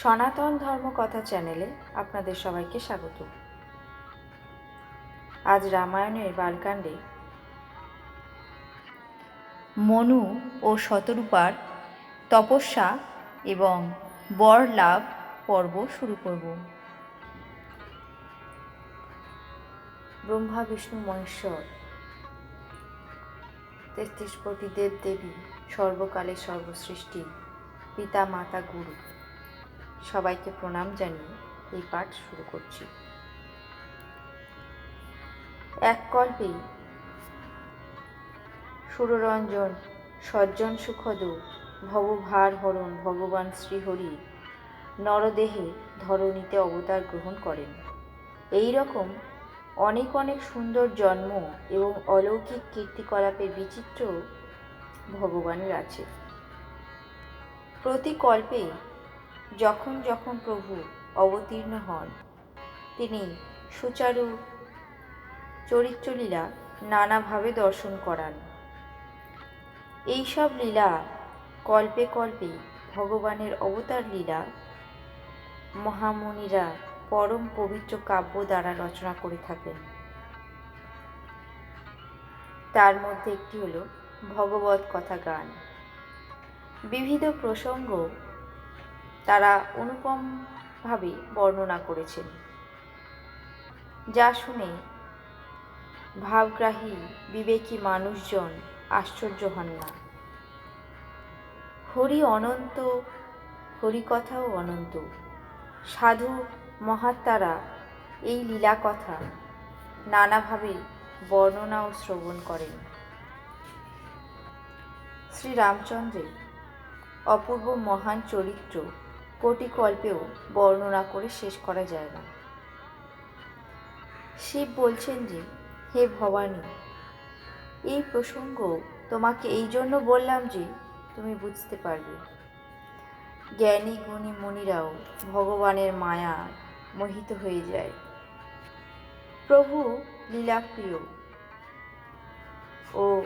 সনাতন ধর্ম কথা চ্যানেলে আপনাদের সবাইকে স্বাগত। আজ রামায়ণের বালকাণ্ডে মনু ও শতরূপার তপস্যা এবং বর লাভ পর্ব শুরু করব। ব্রহ্মা, বিষ্ণু, মহেশ্বর, তেত্রিশ কোটি দেব দেবী সর্বকালে সর্বসৃষ্টি, পিতা, মাতা, গুরু। সবাইকে প্রণাম জানিয়ে এই পাঠ শুরু করছি। এক কল্পে সুররঞ্জন, সজ্জন সুখদ, ভবভার হরণ, ভগবান শ্রীহরি, নরদেহে ধরণীতে অবতার গ্রহণ করেন। এই রকম অনেক অনেক সুন্দর জন্ম এবং অলৌকিক কীর্তিকলাপের বিচিত্র ভগবানের আছে। প্রতি কল্পে যখন যখন প্রভু অবতীর্ণ হন, তিনি সুচারু চরিত্রলীলা নানাভাবে দর্শন করান। এইসব লীলা কল্পে কল্পে ভগবানের অবতার লীলা মহামুনিরা পরম পবিত্র কাব্য দ্বারা রচনা করে থাকেন। তার মধ্যে একটি হল ভগবত কথা গান বিবিধ প্রসঙ্গ তারা অনুপমভাবে বর্ণনা করেছেন। যা শুনে ভাবগ্রাহী বিবেকী মানুষজন আশ্চর্য হন না। হরি অনন্ত, হরিকথাও অনন্ত। সাধু, মহাত্মারা এই লীলা কথা নানাভাবে বর্ণনা ও শ্রবণ করেন। শ্রীরামচন্দ্রের অপূর্ব মহান চরিত্র কোটি কল্পেও বর্ণনা করে শেষ করা যায় না। শিব বলছেন যে, হে ভবানী, এই প্রসঙ্গ তোমাকে এই জন্য বললাম যে, তুমি বুঝতে পারবে। জ্ঞানী গুণী মুনিরাও ভগবানের মায়া মোহিত হয়ে যায়। প্রভু লীলাপ্রিয় ও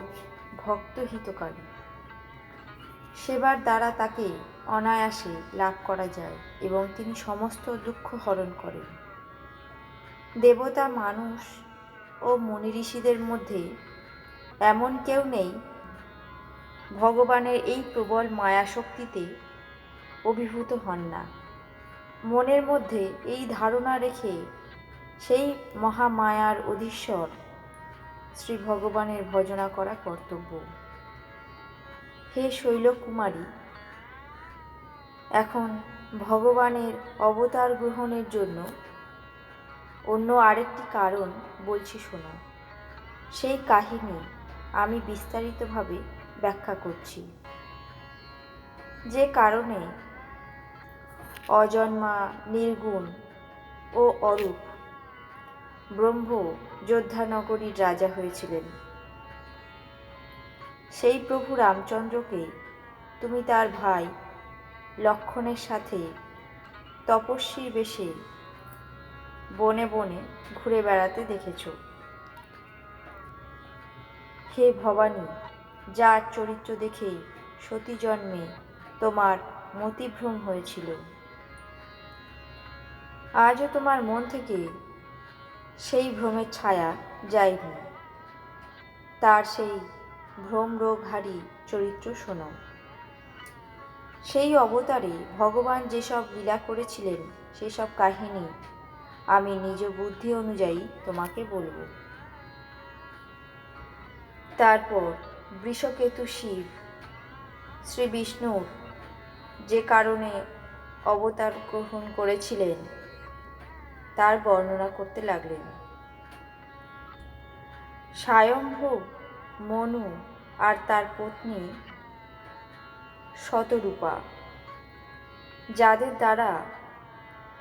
ভক্তহিতকারী। সেবার দ্বারা তাকে অনায়াসে লাভ করা যায় এবং তিনি সমস্ত দুঃখ হরণ করেন। দেবতা, মানুষ ও মুনি ঋষিদের মধ্যে এমন কেউ নেই। ভগবানের এই প্রবল মায়া শক্তিতে অভিভূত হন না। মনের মধ্যে এই ধারণা রেখে সেই মহামায়ার অধীশ্বর শ্রী ভগবানের ভজনা করা কর্তব্য। হে শৈলকুমারী এখন ভগবানের অবতার গ্রহণের জন্য অন্য আরেকটি কারণ বলছি শোনো। সেই কাহিনী আমি বিস্তারিতভাবে ব্যাখ্যা করছি। যে কারণে অজন্মা, নির্গুণ ও অরূপ ব্রহ্ম যোদ্ধানগরীর রাজা হয়েছিলেন। সেই প্রভু রামচন্দ্রকে তুমি তার ভাই, লক্ষণের সাথে তপস্বীর বেশে বনে বনে ঘুরে বেড়াতে দেখেছ। হে ভবানী, যার চরিত্র দেখেই সতী জন্মে তোমার মতিভ্রম হয়েছিল। আজও তোমার মন থেকে সেই ভ্রমের ছায়া যায়নি। তার সেই ভ্রম রোগহারী চরিত্র শোনো সেই অবতারে ভগবান যেসব লীলা করেছিলেন, সেসব কাহিনী আমি নিজ বুদ্ধি অনুযায়ী তোমাকে বলব। তারপর বৃষকেতু শিব, শ্রী বিষ্ণুর যে কারণে অবতার গ্রহণ করেছিলেন, তার বর্ণনা করতে লাগলেন। স্বয়ম্ভব মনু আর তার পত্নী শতরূপা। যাদের দ্বারা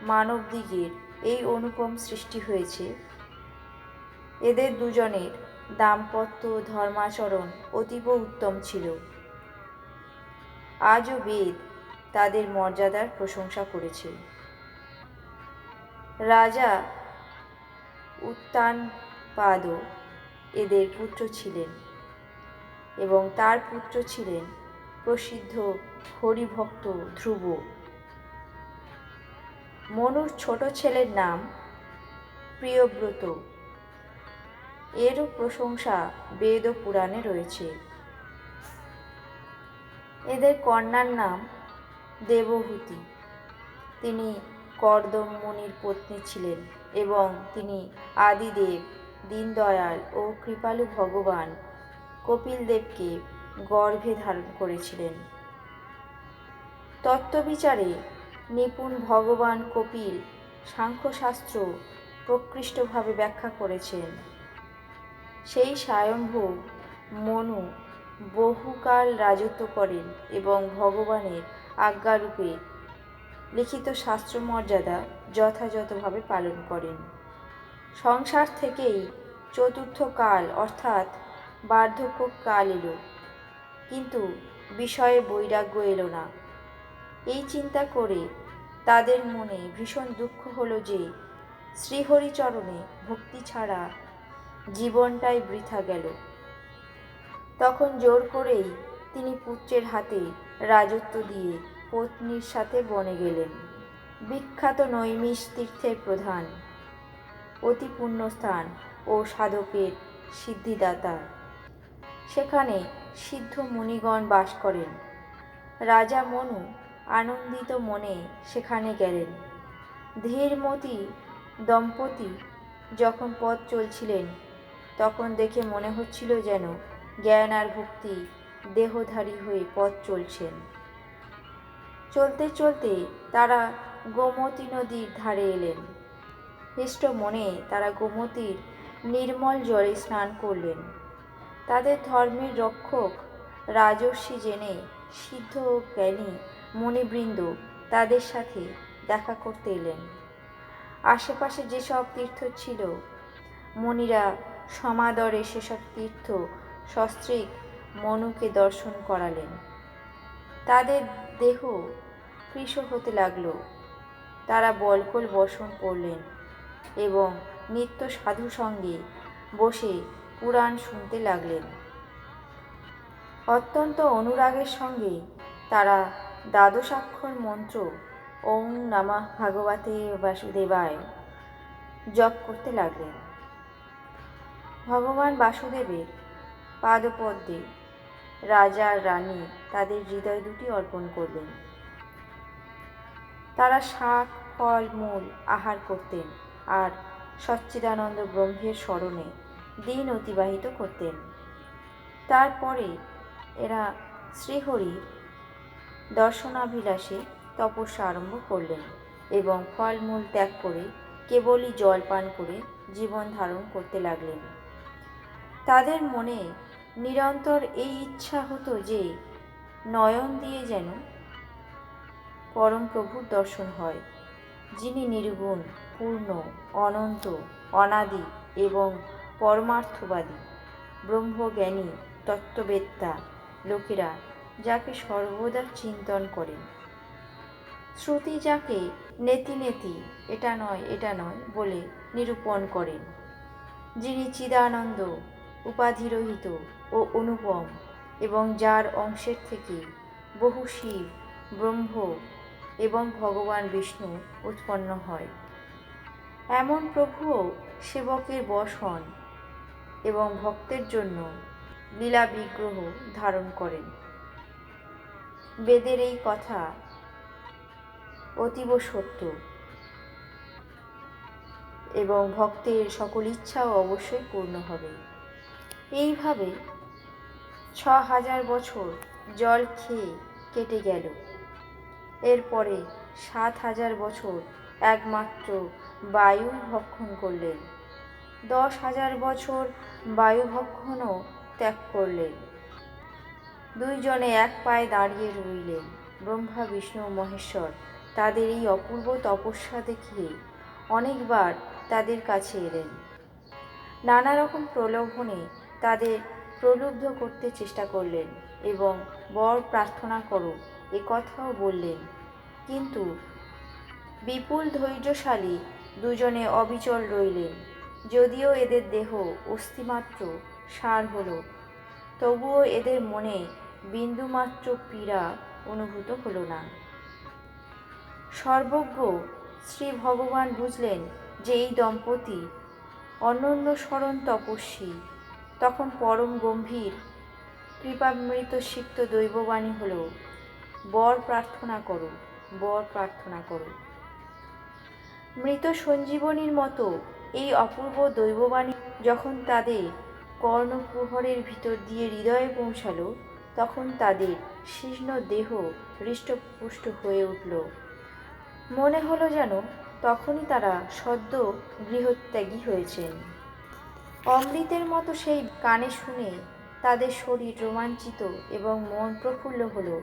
মানবদিগের এই অনুপম সৃষ্টি হয়েছে, এদের দুজনের দাম্পত্য ধর্মাচরণ অতীব উত্তম ছিল। আজও বেদ তাদের মর্যাদার প্রশংসা করেছে। রাজা উত্তানপাদ এদের পুত্র ছিলেন। এবং তার পুত্র ছিলেন প্রসিদ্ধ হরিভক্ত ধ্রুব। মনুর ছোট ছেলের নাম প্রিয়ব্রত। এরও প্রশংসা বেদ ও পুরাণে রয়েছে। এদের কন্যার নাম দেবহূতি। তিনি কর্দম মুনির পত্নী ছিলেন এবং তিনি আদিদেব, দীনদয়াল ও কৃপালু ভগবান কপিল দেবকে গর্ভে ধারণ করেছিলেন। তত্ত্ববিচারে নিপুণ ভগবান কপিল সাংখ্যশাস্ত্র প্রকৃষ্টভাবে ব্যাখ্যা করেছেন। সেই স্বয়ম্ভু মনু বহুকাল রাজত্ব করেন এবং ভগবানের আজ্ঞারূপে লিখিত শাস্ত্র মর্যাদা যথাযথভাবে পালন করেন। সংসার থেকেই চতুর্থ কাল অর্থাৎ বার্ধক্য কাল এলো কিন্তু বিষয়ে বৈরাগ্য এলো না। এই চিন্তা করে তাদের মনে ভীষণ দুঃখ হলো যে শ্রীহরিচরণে ভক্তি ছাড়া জীবনটাই বৃথা গেল। তখন জোর করেই তিনি পুত্রের হাতে রাজত্ব দিয়ে পত্নীর সাথে বনে গেলেন। বিখ্যাত নৈমিষ তীর্থের প্রধান, অতি পুণ্যস্থান ও সাধকের সিদ্ধিদাতা। সেখানে সিদ্ধ মুনিগণ বাস করেন। রাজা মনু আনন্দিত মনে সেখানে গেলেন। ধীরমতি দম্পতি যখন পথ চলছিলেন, তখন দেখে মনে হচ্ছিল যেন জ্ঞান আর ভক্তি দেহধারী হয়ে পথ চলছেন। চলতে চলতে তারা গোমতী নদীর ধারে এলেন। হৃষ্ট মনে তারা গোমতীর নির্মল জলে স্নান করলেন। তাদের ধর্মের রক্ষক, রাজর্ষি জেনে, সিদ্ধ ও জ্ঞানী, মণিবৃন্দ তাদের সাথে দেখা করতে এলেন। আশেপাশে যেসব তীর্থ ছিল মুনিরা সমাদরে সেসব তীর্থ সস্ত্রীক মনুকে দর্শন করালেন। তাদের দেহ কৃশ হতে লাগল। তারা বলকল বসন করলেন এবং নিত্য সাধু সঙ্গে বসে পুরাণ শুনতে লাগলেন। অত্যন্ত অনুরাগের সঙ্গে তারা দ্বাদশাক্ষর মন্ত্র ওং নমঃ ভাগবতে বাসুদেবায় জপ করতে লাগলেন। ভগবান বাসুদেবের পাদপদ্মে রাজা রানী তাদের হৃদয় দুটি অর্পণ করলেন। তারা শাক, ফল, মূল আহার করতেন আর সচ্চিদানন্দ ব্রহ্মের স্মরণে দিন অতিবাহিত করতেন। তারপরে এরা শ্রীহরির দর্শনাভিলাষে তপস্যা আরম্ভ করলেন এবং ফলমূল ত্যাগ করে কেবলই জল পান করে জীবন ধারণ করতে লাগলেন। তাদের মনে নিরন্তর এই ইচ্ছা হতো যে নয়ন দিয়ে যেন পরমপ্রভুর দর্শন হয়, যিনি নির্গুণ, পূর্ণ, অনন্ত, অনাদি এবং পরমার্থবাদী, ব্রহ্মজ্ঞানী, তত্ত্ববেত্তা লোকেরা যাকে সর্বদা চিন্তন করেন। শ্রুতি যাকে নেতি নেতি, এটা নয় এটা নয় বলে নিরূপণ করেন। যিনি চিদানন্দ উপাধিরহিত ও অনুপম এবং যার অংশের থেকে বহু শিব, ব্রহ্ম এবং ভগবান বিষ্ণু উৎপন্ন হয়। এমন প্রভুও সেবকের বশ হন। এবং ভক্তের জন্য লীলা বিগ্রহ ধারণ করেন। বেদের এই কথা অতীব সত্য এবং ভক্তের সকল ইচ্ছাও অবশ্যই পূর্ণ হবে। এইভাবে ছ হাজার বছর জল খেয়ে কেটে গেল। এরপরে সাত হাজার বছর একমাত্র বায়ুই ভক্ষণ করলেন। দশ হাজার বছর বায়ু ভক্ষণও ত্যাগ করলেন। দুইজনে এক পায়ে দাঁড়িয়ে রইলেন, ব্রহ্মা, বিষ্ণু, মহেশ্বর। তাদের এই অপূর্ব তপস্যা দেখিয়ে অনেকবার তাদের কাছে এলেন। নানা রকম প্রলোভনে তাদের প্রলুব্ধ করতে চেষ্টা করলেন এবং বর প্রার্থনা করো এ কথাও বললেন। কিন্তু বিপুল ধৈর্যশালী দুজনে অবিচল রইলেন। যদিও এদের দেহ অস্থিমাত্র, সার হলো, তবুও এদের মনে বিন্দুমাত্র পীড়া অনুভূত হলো না। সর্বজ্ঞ শ্রী ভগবান বুঝলেন যে এই দম্পতি অনন্য স্মরণ তপস্বী, তখন পরম গম্ভীর, কৃপামৃত সিক্ত দৈববাণী হল, বর প্রার্থনা করো, বর প্রার্থনা করো। মৃত সঞ্জীবনীর মতো এই অপূর্ব দৈববাণী যখন তাদের কর্ণপ্রহরের ভিতর দিয়ে হৃদয়ে পৌঁছালো, তখন তাদের শীর্ণ দেহ হৃষ্টপুষ্ট হয়ে উঠল। মনে হলো যেন তখনই তারা সদ্য গৃহত্যাগী হয়েছেন। অমৃতের মতো সেই কানে শুনে তাদের শরীর রোমাঞ্চিত এবং মন প্রফুল্ল হলো।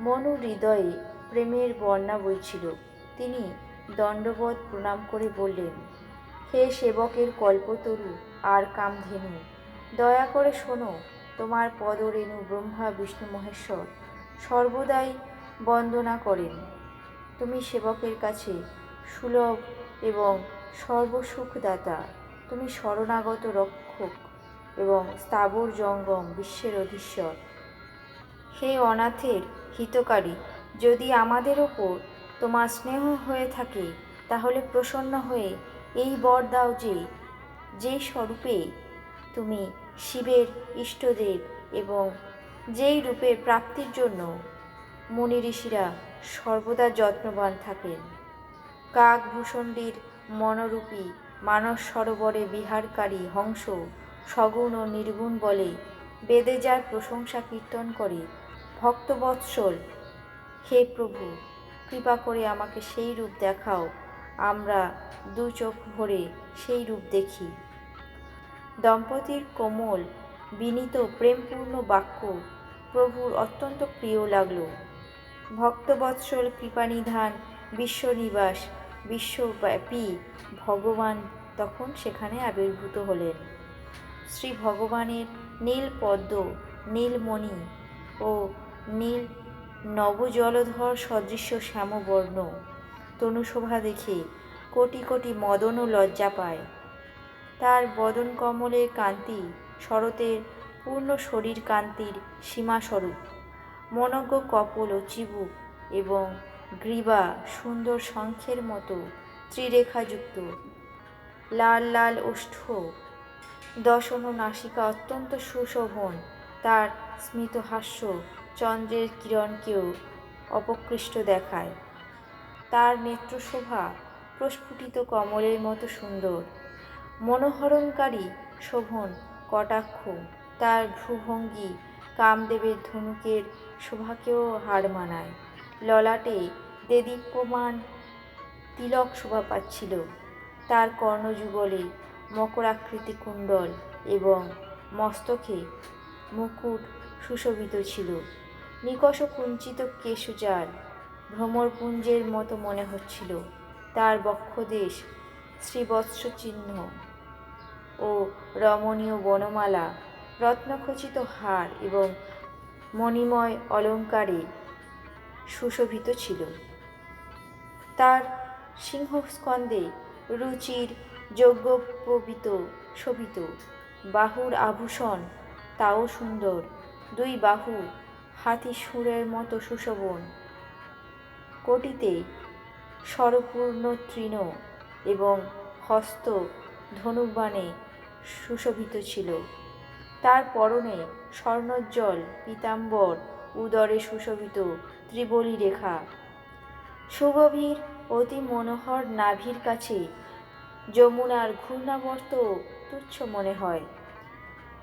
মনু হৃদয়ে প্রেমের বন্যা বইছিল তিনি দণ্ডবোধ প্রণাম করে বললেন হে সেবকের কল্পতরু, আর কামধেনু। দয়া করে শোনো, তোমার পদরেণু ব্রহ্মা বিষ্ণু মহেশ্বর সর্বদাই বন্দনা করেন। তুমি সেবকের কাছে সুলভ এবং সর্বসুখদাতা। তুমি শরণাগত রক্ষক এবং স্থাবর জঙ্গম বিশ্বের অধীশ্বর। হে অনাথের হিতকারী, যদি আমাদের ওপর তোমার স্নেহ হয়ে থাকে, তাহলে প্রসন্ন হয়ে এই বর দাও যে যেই স্বরূপে তুমি শিবের ইষ্টদেব এবং যেই রূপের প্রাপ্তির জন্য মুনি ঋষিরা সর্বদা যত্নবান থাকেন। কাকভূষণ্ডীর মনোরূপী মানস সরোবরে বিহারকারী হংস সগুণ ও নির্গুণ বলে বেদে যার প্রশংসা কীর্তন করে। ভক্তবৎসল, হে প্রভু, কৃপা করে আমাকে সেই রূপ দেখাও। আমরা দু চোখ ভরে সেই রূপ দেখি। দম্পতির কোমল, বিনীত, প্রেমপূর্ণ বাক্য প্রভুর অত্যন্ত প্রিয় লাগল। ভক্তবৎসল কৃপানিধান, বিশ্বনিবাস, বিশ্বব্যাপী ভগবান তখন সেখানে আবির্ভূত হলেন। শ্রী ভগবানের নীল পদ্ম, নীলমণি ও নীল নবজলধর সদৃশ্য শ্যামবর্ণ তনুশোভা দেখে কোটি কোটি মদনও লজ্জা পায়। তার বদন কমলের কান্তি শরতের পূর্ণ শরীর কান্তির সীমাস্বরূপ। মনজ্ঞ কপল ও চিবুক এবং গ্রীবা সুন্দর শঙ্খের মতো ত্রিরেখাযুক্ত। লাল লাল ওষ্ঠ দশন ও নাসিকা অত্যন্ত সুশোভন। তার স্মিত হাস্য চন্দ্রের কিরণকেও অপকৃষ্ট দেখায়। তার নেত্রশোভা প্রস্ফুটিত কমলের মতো সুন্দর। মনোহরণকারী শোভন, কটাক্ষ, তার ভ্রুভঙ্গি কামদেবের ধনুকের শোভাকেও হার মানায়। ললাটে দেদীপ্যমান তিলক শোভা পাচ্ছিল। তার কর্ণযুগলে মকরাকৃতি কুণ্ডল এবং মস্তকে মুকুট সুশোভিত ছিল। নিকষ কুঞ্চিত কেশুজাল ভ্রমরপুঞ্জের মতো মনে হচ্ছিল। তার বক্ষদেশ শ্রীবৎস চিহ্ন ও রমণীয় বনমালা, রত্নখচিত হার এবং মণিময় অলঙ্কারে সুশোভিত ছিল। তার সিংহস্কন্দে রুচির যজ্ঞোপবিত শোভিত বাহুর আভূষণ, তাও সুন্দর। দুই বাহু হাতি সুরের মতো সুশোভন। কোটিতে স্বরপূর্ণ তৃণ এবং হস্ত ধনুবাণে সুশোভিত ছিল। তার পরনে স্বর্ণোজ্জ্বল পীতাম্বর উদরে সুশোভিত ত্রিবলী রেখা। সুগভীর, অতি মনোহর নাভির কাছে যমুনার ঘূর্ণাবর্ত তুচ্ছ মনে হয়।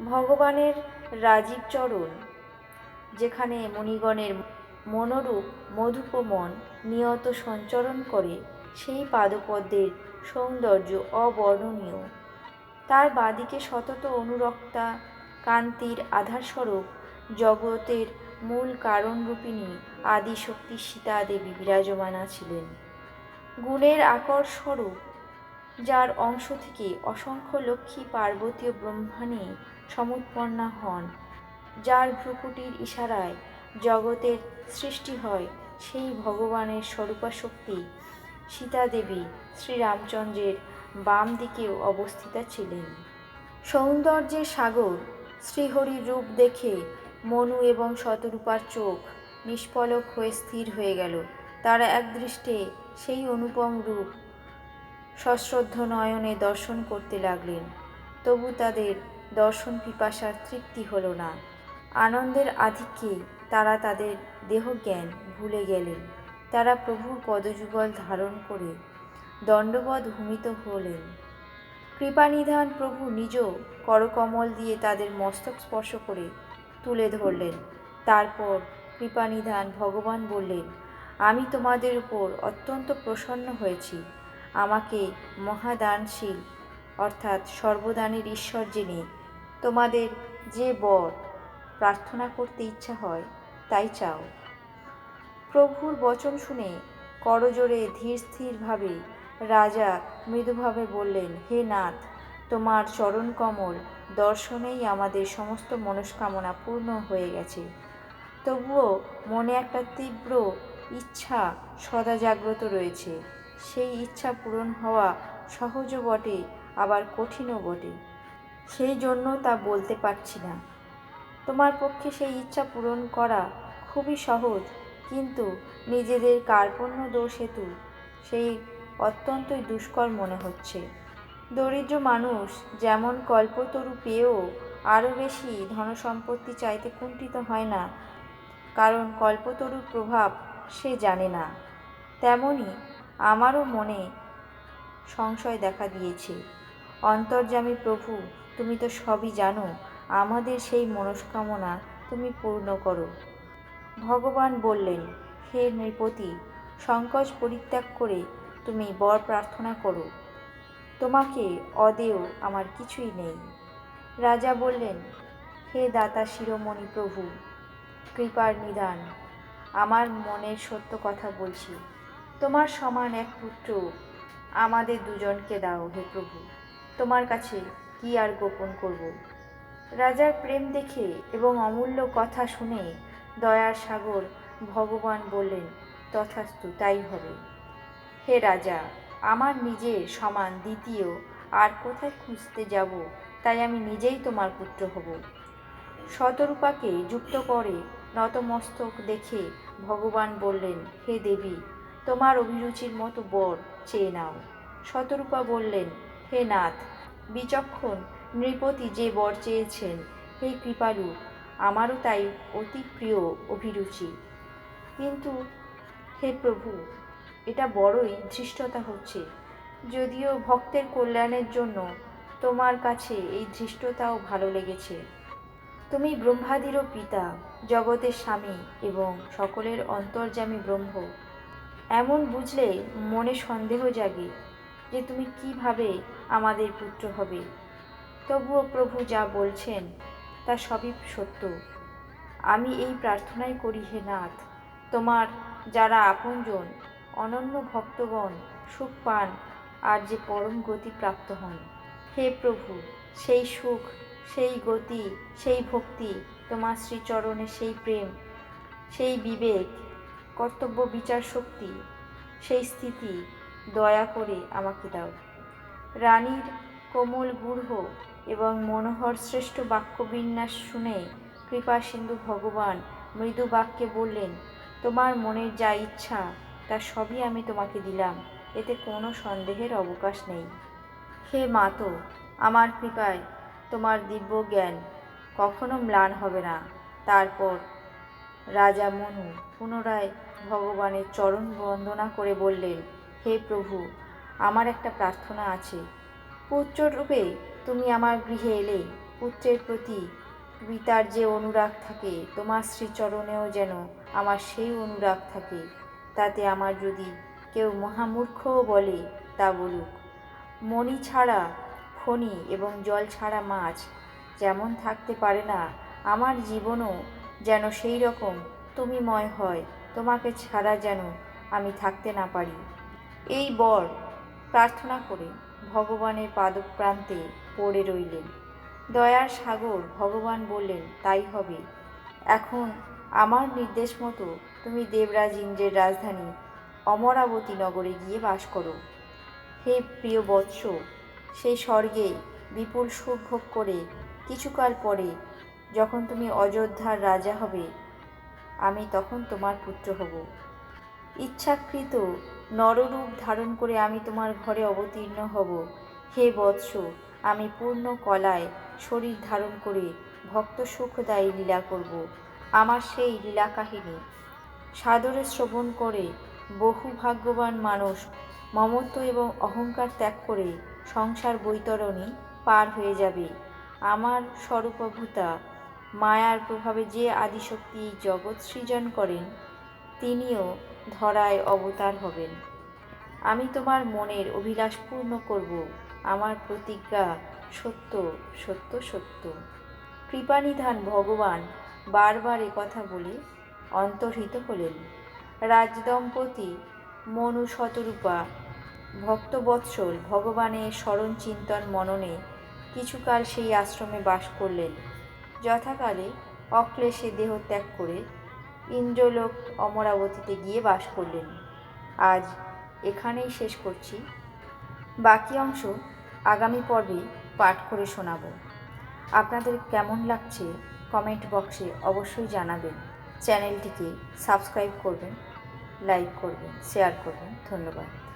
ভগবানের রাজীব চরণ, যেখানে মণিগণের মনোরূপ মধুপমন নিয়ত সঞ্চরণ করে সেই পাদপদ্মের সৌন্দর্য অবর্ণনীয়। তার বাদিকে সতত অনুরক্তা কান্তির আধারস্বরূপ জগতের মূল কারণরূপিণী আদিশক্তি সীতা দেবী বিরাজমানা ছিলেন গুণের আকরস্বরূপ যার অংশ থেকে অসংখ্য লক্ষ্মী পার্বতীয় ব্রহ্মাণী সমুৎপন্না হন, যার ভ্রুকুটির ইশারায় জগতের সৃষ্টি হয় সেই ভগবানের স্বরূপাশক্তি। সীতা দেবী শ্রীরামচন্দ্রের বাম দিকেও অবস্থিতা ছিলেন। সৌন্দর্যের সাগর, শ্রীহরির রূপ দেখে মনু এবং শতরূপার চোখ নিষ্পলক হয়ে স্থির হয়ে গেল। তারা একদৃষ্টে সেই অনুপম রূপ সশ্রদ্ধ নয়নে দর্শন করতে লাগলেন। তবু তাদের দর্শন পিপাসার তৃপ্তি হলো না। আনন্দের আধিক্যে তারা তাদের দেহজ্ঞান ভুলে গেলেন তারা প্রভুর পদযুগল ধারণ করে দণ্ডবধ ভূমিত হলেন। কৃপানিধান প্রভু নিজ করকমল দিয়ে তাদের মস্তক স্পর্শ করে তুলে ধরলেন। তারপর কৃপানিধান ভগবান বললেন, আমি তোমাদের উপর অত্যন্ত প্রসন্ন হয়েছি। আমাকে মহাদানশীল, অর্থাৎ সর্বদানের ঈশ্বর জেনে তোমাদের যে বর প্রার্থনা করতে ইচ্ছা হয় তাই চাও। প্রভুর বচন শুনে করজোরে ধীর স্থিরভাবে রাজা মৃদুভাবে বললেন, হে নাথ, তোমার চরণ কমল দর্শনেই আমাদের সমস্ত মনস্কামনা পূর্ণ হয়ে গেছে। তবুও মনে একটা তীব্র ইচ্ছা সদা জাগ্রত রয়েছে। সেই ইচ্ছা পূরণ হওয়া সহজও বটে, আবার কঠিনও বটে। সেই জন্য তা বলতে পারছি না। তোমার পক্ষে সেই ইচ্ছা পূরণ করা খুবই সহজ, কিন্তু নিজেদের কার্পণ্য দোষ হেতু, সেই অত্যন্তই দুষ্কর মনে হচ্ছে। দরিদ্র মানুষ যেমন কল্পতরু পেয়েও আরও বেশি ধনসম্পত্তি চাইতে কুণ্ঠিত হয় না, কারণ কল্পতরুর প্রভাব সে জানে না। তেমনি আমারও মনে সংশয় দেখা দিয়েছে। অন্তর্যামী প্রভু, তুমি তো সবই জানো আমাদের সেই মনস্কামনা তুমি পূর্ণ করো। ভগবান বললেন, হে নৃপতি, সংকোচ পরিত্যাগ করে তুমি বর প্রার্থনা করো। তোমাকে অদেয় আমার কিছুই নেই। রাজা বললেন, হে দাতা শিরোমণি প্রভু, কৃপার নিদান, আমার মনের সত্য কথা বলছি। তোমার সমান এক পুত্র আমাদের দুজনকে দাও হে প্রভু। তোমার কাছে কি আর গোপন করব? রাজার প্রেম দেখে এবং অমূল্য কথা শুনে দয়ার সাগর ভগবান বললেন, তথাস্তু তাই হবে। হে রাজা, আমার নিজের সমান দ্বিতীয়, আর কোথায় খুঁজতে যাব? তাই আমি নিজেই তোমার পুত্র হব। শতরূপাকে যুক্ত করে নতমস্তক দেখে ভগবান বললেন, হে দেবী, তোমার অভিরুচির মতো বর চেয়ে নাও। শতরূপা বললেন, হে নাথ, বিচক্ষণ নৃপতি যে বর চেয়েছেন, হে কৃপালু, আমারও তাই অতি প্রিয় অভিরুচি। কিন্তু হে প্রভু, এটা বড়ই ধৃষ্টতা হচ্ছে। যদিও ভক্তের কল্যাণের জন্য তোমার কাছে এই ধৃষ্টতাও ভালো লেগেছে। তুমি ব্রহ্মাদিরও পিতা, জগতের স্বামী এবং সকলের অন্তর্যামী ব্রহ্ম। এমন বুঝলে মনে সন্দেহ জাগে যে তুমি কীভাবে আমাদের পুত্র হবে। তবুও প্রভু যা বলছেন, তা সবই সত্য। আমি এই প্রার্থনাই করি হে নাথ, তোমার যারা আপনজন, অনন্য ভক্তগণ, সুখ পান আর যে পরম গতি প্রাপ্ত হন। হে প্রভু, সেই সুখ, সেই গতি, সেই ভক্তি, তোমার শ্রীচরণে সেই প্রেম, সেই বিবেক, কর্তব্য, বিচার শক্তি, সেই স্থিতি দয়া করে আমাকে দাও। রানীর কোমল গূঢ় এবং মনোহর শ্রেষ্ঠ বাক্যবিন্যাস শুনে কৃপা সিন্ধু ভগবান, মৃদু বাক্যে বললেন, তোমার মনের যা ইচ্ছা, তা সবই আমি তোমাকে দিলাম, এতে কোনো সন্দেহের অবকাশ নেই। হে মাতো, আমার কৃপায় তোমার দিব্য জ্ঞান কখনো ম্লান হবে না। তারপর রাজা মনু পুনরায় ভগবানের চরণ বন্দনা করে বললেন, হে প্রভু, আমার একটা প্রার্থনা আছে। পুত্ররূপে তুমি আমার গৃহে এলে, পুত্রের প্রতি পিতার যে অনুরাগ থাকে, তোমার শ্রীচরণেও যেন আমার সেই অনুরাগ থাকে। তাতে আমার যদি কেউ মহামূর্খও বলে, তা বলুক। মণি ছাড়া খনি এবং জল ছাড়া মাছ যেমন থাকতে পারে না, আমার জীবনও যেন সেই রকম। তুমিময় হয়, তোমাকে ছাড়া যেন আমি থাকতে না পারি। এই বর প্রার্থনা করে ভগবানের পাদপ্রান্তে পড়ে রইলেন। দয়ার সাগর ভগবান বললেন, তাই হবে। এখন আমার নির্দেশ মতো তুমি দেবরাজ ইন্দ্রের রাজধানী অমরাবতী নগরে গিয়ে বাস করো। হে প্রিয় বৎস, সেই স্বর্গে বিপুল সুখ ভোগ করে কিছুকাল পরে যখন তুমি অযোধ্যার রাজা হবে, আমি তখন তোমার পুত্র হব। ইচ্ছাকৃত নররূপ ধারণ করে আমি তোমার ঘরে অবতীর্ণ হব। হে বৎস আমি পূর্ণ কলায় শরীর ধারণ করে ভক্ত সুখদায়ী লীলা করব, আমার সেই লীলা কাহিনী। সাদরে শ্রবণ করে বহু ভাগ্যবান মানুষ মমত্ব এবং অহংকার ত্যাগ করে সংসার বৈতরণী পার হয়ে যাবে। আমার স্বরূপভূতা, মায়ার প্রভাবে যে আদিশক্তি জগৎ সৃজন করেন, তিনিও ধরায় অবতার হবেন। আমি তোমার মনের অভিলাষ পূর্ণ করব। আমার প্রতিজ্ঞা সত্য সত্য সত্য। কৃপানিধান ভগবান বারবার কথা বলে অন্তর্হিত হলেন। রাজদম্পতি মনু শতরূপা, ভক্তবৎসল ভগবানের স্মরণ চিন্তন মননে কিছুকাল সেই আশ্রমে বাস করলেন। যথাকালে অক্লেশে দেহ ত্যাগ করে ইন্দ্রলোক অমরাবতীতে গিয়ে বাস করলেন। আজ এখানেই শেষ করছি। বাকি অংশ আগামী পর্বে পাঠ করে শোনাব। আপনাদের কেমন লাগছে কমেন্ট বক্সে অবশ্যই জানাবেন। চ্যানেলটিকে সাবস্ক্রাইব করবেন, লাইক করবেন, শেয়ার করবেন। ধন্যবাদ।